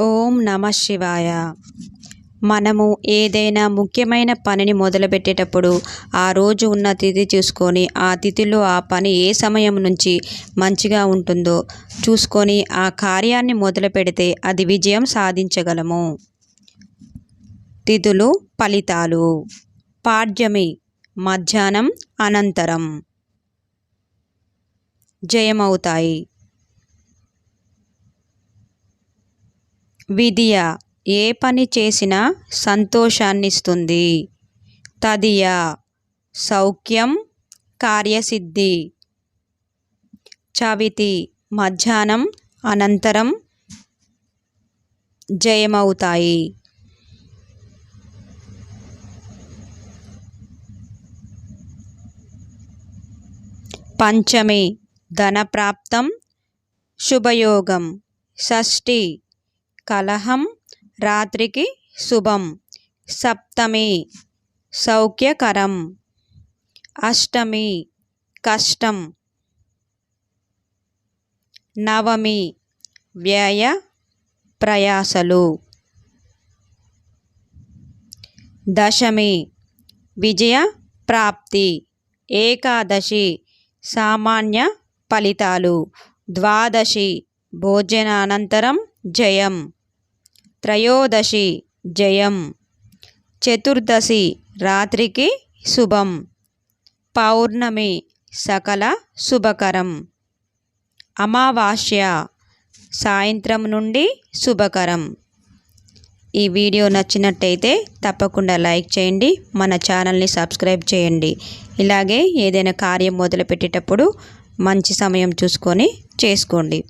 ఓం నమ శివాయ. మనము ఏదైనా ముఖ్యమైన పనిని మొదలుపెట్టేటప్పుడు ఆ రోజు ఉన్న తిథి చూసుకొని ఆ తిథిలో ఆ పని ఏ సమయం నుంచి మంచిగా ఉంటుందో చూసుకొని ఆ కార్యాన్ని మొదలు పెడితే అది విజయం సాధించగలము. తిథులు ఫలితాలు. పాడ్యమి మధ్యాహ్నం అనంతరం. జయమవుతాయి. విధియ ఏ పని చేసినా సంతోషాన్నిస్తుంది. తదియ సౌఖ్యం కార్యసిద్ధి. చవితి మధ్యాహ్నం అనంతరం జయమవుతాయి. పంచమి ధనప్రాప్తం శుభయోగం షష్ఠి కలహం రాత్రికి శుభం. సప్తమి సౌఖ్యకరం. అష్టమి కష్టం. నవమి వ్యయ ప్రయాసలు. దశమి విజయ ప్రాప్తి. ఏకాదశి సామాన్య ఫలితాలు. ద్వాదశి భోజనానంతరం జయం. త్రయోదశి జయం. చతుర్దశి రాత్రికి శుభం. పౌర్ణమి సకల శుభకరం. అమావాస్య సాయంత్రం నుండి శుభకరం. ఈ వీడియో నచ్చినట్టయితే తప్పకుండా లైక్ చేయండి మన ఛానల్ని సబ్స్క్రైబ్ చేయండి. ఇలాగే ఏదైనా కార్యం మొదలుపెట్టేటప్పుడు మంచి సమయం చూసుకొని చేసుకోండి.